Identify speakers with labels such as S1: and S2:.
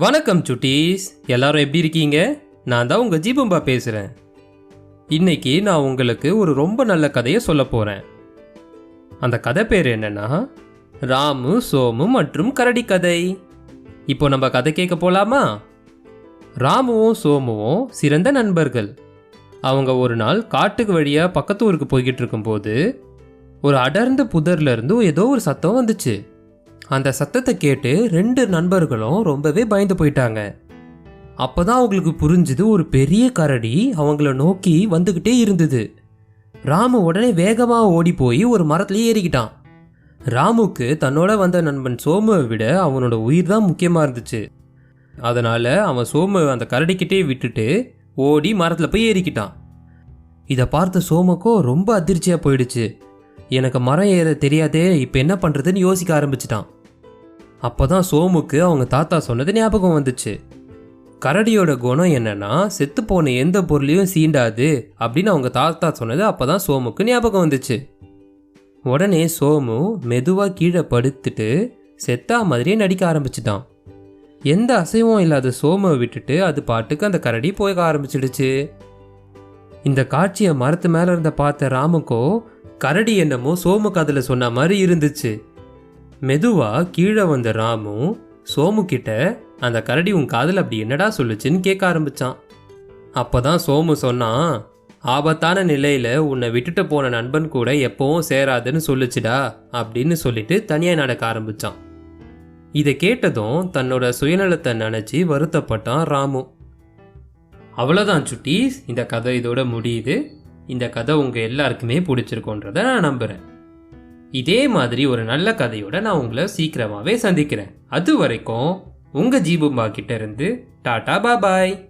S1: வணக்கம் சுட்டீஸ். எல்லாரும் எப்படி இருக்கீங்க? நான் தான் உங்கள் ஜீபம்பா பேசுகிறேன் இன்னைக்கு நான் உங்களுக்கு ஒரு ரொம்ப நல்ல கதையை சொல்ல போகிறேன் அந்த கதை பேர் என்னன்னா ராமு சோமு மற்றும் கரடி கதை. இப்போ நம்ம கதை கேட்க போலாமா? ராமுவும் சோமுவும் சிறந்த நண்பர்கள். அவங்க ஒரு நாள் காட்டுக்கு வழியாக பக்கத்து ஊருக்கு போய்கிட்டு இருக்கும்போது ஒரு அடர்ந்த புதர்லேருந்து ஏதோ ஒரு சத்தம் வந்துச்சு. அந்த சத்தத்தை கேட்டு ரெண்டு நண்பர்களும் ரொம்பவே பயந்து போயிட்டாங்க. அப்பதான் அவங்களுக்கு புரிஞ்சுது ஒரு பெரிய கரடி அவங்கள நோக்கி வந்துக்கிட்டே இருந்தது. ராமு உடனே வேகமாக ஓடி போய் ஒரு மரத்துலேயே ஏறிக்கிட்டான். ராமுக்கு தன்னோட வந்த நண்பன் சோமுவை விட அவனோட உயிர் தான் முக்கியமாக இருந்துச்சு. அதனால அவன் சோமு அந்த கரடிக்கிட்டே விட்டுட்டு ஓடி மரத்தில் போய் ஏறிக்கிட்டான். இதை பார்த்த சோமுக்கோ ரொம்ப அதிர்ச்சியாக போயிடுச்சு. எனக்கு மரம் ஏற தெரியாதே இப்போ என்ன பண்ணுறதுன்னு யோசிக்க ஆரம்பிச்சிட்டான். அப்போதான் சோமுக்கு அவங்க தாத்தா சொன்னது ஞாபகம் வந்துச்சு. கரடியோட குணம் என்னன்னா செத்து போன எந்த பொருளையும் சீண்டாது அப்படின்னு அவங்க தாத்தா சொன்னது அப்பதான் சோமுக்கு ஞாபகம் வந்துச்சு. உடனே சோமு மெதுவாக கீழே படுத்துட்டு செத்தா மாதிரியே நடிக்க ஆரம்பிச்சிட்டான். எந்த அசைவும் இல்லாத சோமை விட்டுட்டு அது பாட்டுக்கு அந்த கரடி போக ஆரம்பிச்சிடுச்சு. இந்த காட்சியை மரத்து மேலே இருந்த பார்த்த ராமுக்கோ கரடி என்னமோ சோமு கதில் சொன்ன மாதிரி இருந்துச்சு. மெதுவாக கீழே வந்த ராமு சோமு கிட்ட அந்த கரடி உன் காதில் அப்படி என்னடா சொல்லுச்சுன்னு கேட்க ஆரம்பிச்சான். அப்பதான் சோமு சொன்னான் ஆபத்தான நிலையில உன்னை விட்டுட்டு போன நண்பன் கூட எப்பவும் சேராதுன்னு சொல்லுச்சுடா அப்படின்னு சொல்லிட்டு தனியாக நடக்க ஆரம்பிச்சான். இதை கேட்டதும் தன்னோட சுயநலத்தை நினைச்சு வருத்தப்பட்டான் ராமு. அவ்வளோதான் சுட்டீஸ் இந்த கதை இதோட முடியுது. இந்த கதை உங்கள் எல்லாருக்குமே பிடிச்சிருக்கோன்றதை நான் நம்புகிறேன் இதே மாதிரி ஒரு நல்ல கதையோட நான் உங்களை சீக்கிரமாவே சந்திக்கிறேன். அது வரைக்கும் உங்க ஜீபும்பா கிட்ட இருந்து டாடா பாபாய்